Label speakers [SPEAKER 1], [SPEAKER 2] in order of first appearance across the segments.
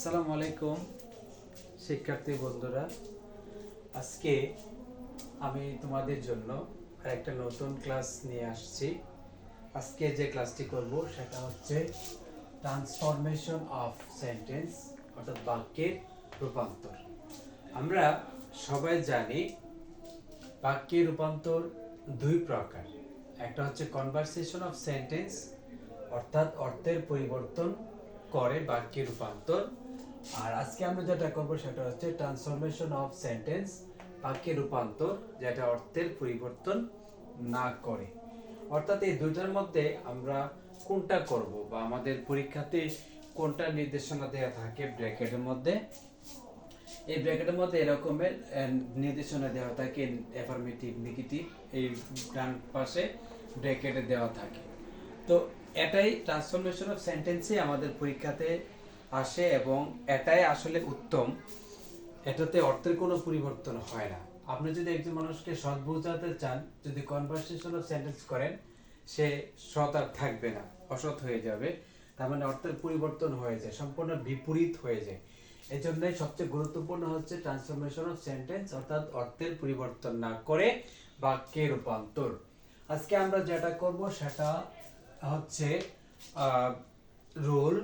[SPEAKER 1] আসসালামু আলাইকুম, শিক্ষার্থী বন্ধুরা। আজকে আমি তোমাদের জন্য একটা নতুন ক্লাস নিয়ে আসছি। আজকে যে ক্লাসটি করব সেটা হচ্ছে ট্রান্সফরমেশন অফ সেন্টেন্স অর্থাৎ বাক্যের রূপান্তর। আমরা সবাই জানি বাক্যের রূপান্তর দুই প্রকার। একটা হচ্ছে কনভারসেশন অফ সেন্টেন্স অর্থাৎ অর্থের পরিবর্তন করে বাক্যের রূপান্তর। আর আজকে আমরা যেটা করব সেটা হচ্ছে ট্রান্সফরমেশন অফ সেন্টেন্স বাক্যের রূপান্তর, যেটা অর্থের পরিবর্তন না করে। অর্থাৎ এই দুইটার মধ্যে আমরা কোনটা করব বা আমাদের পরীক্ষাতে কোনটা নির্দেশনা দেওয়া থাকে ব্র্যাকেটের মধ্যে? এই ব্র্যাকেটের মধ্যে এরকমের নির্দেশনা দেওয়া থাকে অ্যাফার্মেটিভ নেগেটিভ এই ডান পাশে ব্র্যাকেটে দেওয়া থাকে। তো এটাই ট্রান্সফরমেশন অফ সেন্টেন্সই আমাদের পরীক্ষাতে আসে এবং এটাই আসলে উত্তম। এটাতে অর্থের কোনো পরিবর্তন হয় না। আপনি যদি একজন মানুষকে সৎ বোঝাতে চান, যদি কনভারসেশন অফ সেন্টেন্স করেন, সে সৎ আর থাকবে না, অসৎ হয়ে যাবে। তার মানে অর্থের পরিবর্তন হয়ে যায়, সম্পূর্ণ বিপরীত হয়ে যায়। এই জন্যই সবচেয়ে গুরুত্বপূর্ণ হচ্ছে ট্রান্সফরমেশন অফ সেন্টেন্স অর্থাৎ অর্থের পরিবর্তন না করে বাক্যে রূপান্তর। আজকে আমরা যেটা করব, সেটা হচ্ছে রোল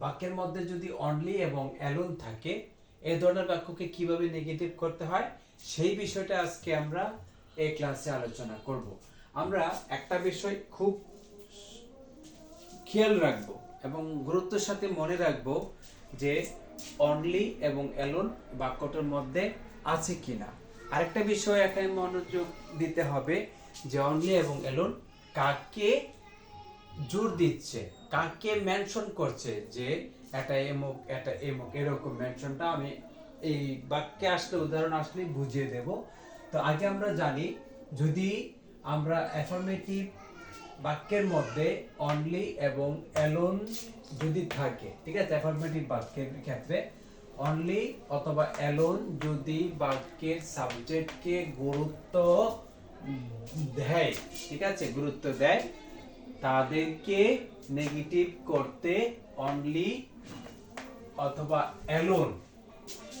[SPEAKER 1] বাক্যের মধ্যে যদি অনলি এবং অ্যালোন থাকে এই ধরনের বাক্যকে কীভাবে নেগেটিভ করতে হয়? সেই বিষয়টা আজকে আমরা এই ক্লাসে আলোচনা করব। আমরা একটা বিষয় খুব খেয়াল রাখব এবং গুরুত্বের সাথে মনে রাখব যে অনলি এবং অ্যালোন বাক্যটার মধ্যে আছে কিনা। আরেকটা বিষয় এখানে মনোযোগ দিতে হবে যে অনলি এবং অ্যালোন কাকে জোর দিচ্ছে। কাকে মেনশন করছে যে এটা এমুক এটা এমুক এরকম মেনশনটা আমি এই বাক্যে আসলে উদাহরণ আসলে বুঝিয়ে দেব। তো আগে আমরা জানি, যদি আমরা অ্যাফার্মেটিভ বাক্যের মধ্যে অনলি এবং অ্যালোন যদি থাকে, ঠিক আছে? অ্যাফার্মেটিভ বাক্যের ক্ষেত্রে অনলি অথবা অ্যালোন যদি বাক্যের সাবজেক্টকে গুরুত্ব দেয়, ঠিক আছে? গুরুত্ব দেয় তাদেরকে নেগেটিভ করতে অনলি অথবা অ্যালোন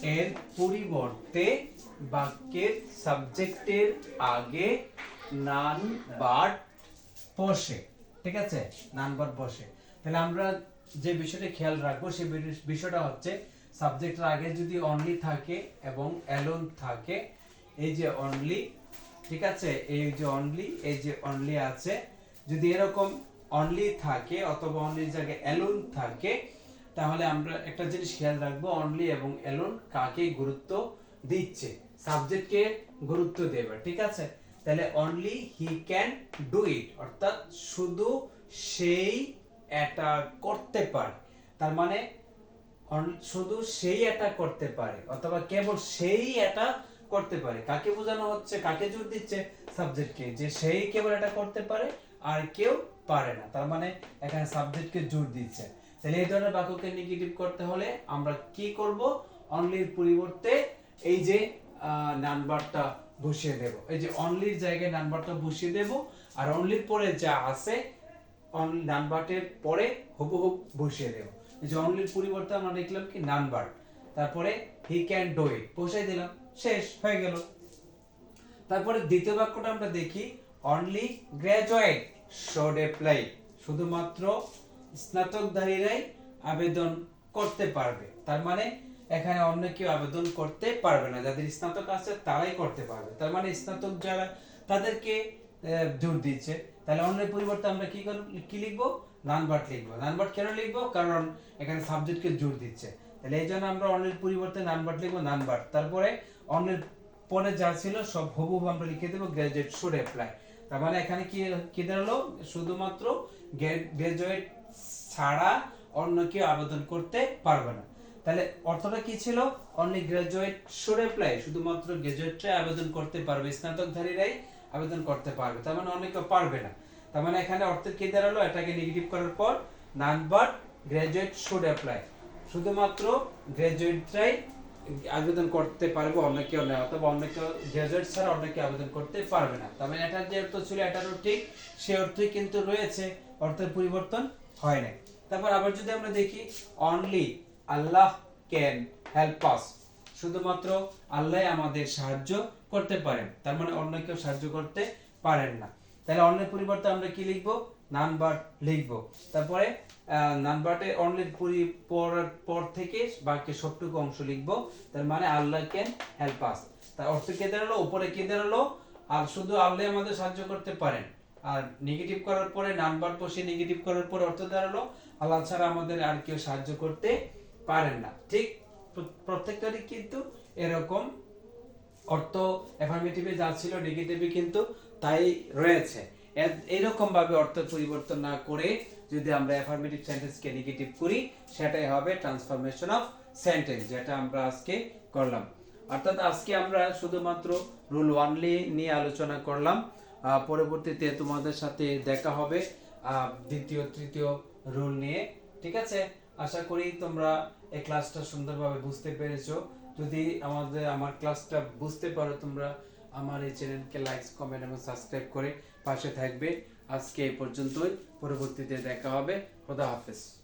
[SPEAKER 1] এর পরিবর্তে বাক্যের সাবজেক্টের আগে নান বাট বসে, ঠিক আছে? নান বাট বসে। তাহলে আমরা যে বিষয়টা খেয়াল রাখব বিষয়- বিষয়টা হচ্ছে সাবজেক্টের আগে যদি অনলি থাকে এবং অ্যালোন থাকে, এই যে অনলি ঠিক আছে? এই যে অনলি এই যে অনলি আছে যদি এরকম অনলি থাকে অথবা অনলির জায়গায় অ্যালোন থাকে, তাহলে আমরা একটা জিনিস খেয়াল রাখব অনলি এবং অ্যালোন কাকে গুরুত্ব দিচ্ছে? সাবজেক্টকে গুরুত্ব দেবে, ঠিক আছে? তাহলে only he can do it অর্থাৎ শুধু সেই এটা করতে পারে। তার মানে শুধু সেই এটা করতে পারে, অথবা কেবল সেই এটা করতে পারে। কাকে বোঝানো হচ্ছে? কাকে জোর দিচ্ছে? সাবজেক্টকে যে সেই কেবল এটা করতে পারে আর কেউ পারে না। তার মানে এখানে সাবজেক্টকে জোর দিচ্ছে। তাহলে এই ধরনের বাক্যকে নেগেটিভ করতে হলে আমরা কি করব? অনলির পরিবর্তে এই যে নাম্বারটা বসিয়ে দেব। এই যে অনলির জায়গায় নাম্বারটা বসিয়ে দেব। আর অনলির পরে যা আছে অনলি নাম্বারের পরে হুবহু বসিয়ে দেব। এই যে অনলির পরিবর্তে আমরা লিখলাম কি? নাম্বার তারপরে হি ক্যান ডু ইট বসাই দিলাম। শেষ, হয়ে গেল। তারপরে দ্বিতীয় বাক্যটা আমরা দেখি। অনলি গ্রাজুয়েট শোড অ্যাপ্লাই শুধুমাত্র স্নাতকধারীরাই আবেদন করতে পারবে। তার মানে এখানে অন্য কেউ আবেদন করতে পারবে না। যাদের স্নাতক আছে তারাই করতে পারবে। তার মানে স্নাতক যারা, তাদেরকে জোর দিচ্ছে। তাহলে অন্যের পরিবর্তে আমরা কি কি লিখব? নানবার্ট লিখব। নানবার্ট কেন লিখব? কারণ এখানে সাবজেক্টকে জোর দিচ্ছে। তাহলে এই জন্য আমরা অন্যের পরিবর্তে নানবার্ট লিখব নানবার্ট তারপরে অন্যের পরে যা ছিল সব হুবহু আমরা লিখে দেবো গ্রাজুয়েট শুড অ্যাপ্লাই তার মানে এখানে কি কি দাঁড়াল? শুধুমাত্র গ্রাজুয়েট ছাড়া অন্য কেউ আবেদন করতে পারবে না। তাহলে অর্থটা কি ছিল? অনলি গ্রাজুয়েট শুড অ্যাপ্লাই শুধুমাত্র গ্রাজুয়েটরাই আবেদন করতে পারবে, স্নাতকধারীরাই আবেদন করতে পারবে, তার মানে অনেকে পারবে না। তার মানে এখানে অর্থের কি দাঁড়াল? এটাকে নেগেটিভ করার পর none but graduate should apply শুধুমাত্র গ্রাজুয়েটরাই আবেদন করতে পারবে অন্য কেউ অথবা অন্য কেউ ছাড়া অন্য কেউ আবেদন করতে পারবে না। মানে এটার যে অর্থ ছিল এটারও ঠিক, সে অর্থই কিন্তু রয়েছে, অর্থের পরিবর্তন হয় নাই। তারপর আবার যদি আমরা দেখি only Allah can help us শুধুমাত্র আল্লাহ আমাদের সাহায্য করতে পারেন, তার মানে অন্য কেউ সাহায্য করতে পারেন না। তাহলে অন্যের পরিবর্তে আমরা কি লিখব? নানবার লিখব। তারপরে নানবার্টে অনলির পরি পর পর থেকে বাকি সবটুকু অংশ লিখব। তার মানে আল্লাহ ক্যান হেল্প আস তার অর্থ কে দাঁড়াল? উপরে কে দাঁড়াল? আর শুধু আল্লাহ আমাদের সাহায্য করতে পারেন। আর নেগেটিভ করার পরে, নাম্বার বসে নেগেটিভ করার পরে অর্থ দাঁড়াল? আল্লাহ ছাড়া আমাদের আর কেউ সাহায্য করতে পারেন না। ঠিক প্র- প্রত্যেকটারই কিন্তু এরকম অর্থ অ্যাফার্মেটিভে যা ছিল নেগেটিভে কিন্তু তাই রয়েছে। এইরকম ভাবে অর্থ পরিবর্তন না করে যদি আমরা অ্যাফার্মেটিভ সেন্টেন্সকে নেগেটিভ করি, সেটাই হবে ট্রান্সফরমেশন অফ সেন্টেন্স যেটা আমরা আজকে করলাম। অর্থাৎ আজকে আমরা শুধুমাত্র রুল ওয়ানলি নিয়ে আলোচনা করলাম। পরবর্তীতে তোমাদের সাথে দেখা হবে দ্বিতীয়, তৃতীয় রুল নিয়ে। ঠিক আছে? আশা করি তোমরা এই ক্লাসটা সুন্দরভাবে বুঝতে পেরেছ। যদি আমাদের, আমার ক্লাসটা বুঝতে পারো তোমরা আমার এই চ্যানেলকে লাইক কমেন্ট এবং সাবস্ক্রাইব করে পাশে থাকবে। আজকে এই পর্যন্তই। পরবর্তীতে দেখা হবে। খোদা হাফেজ।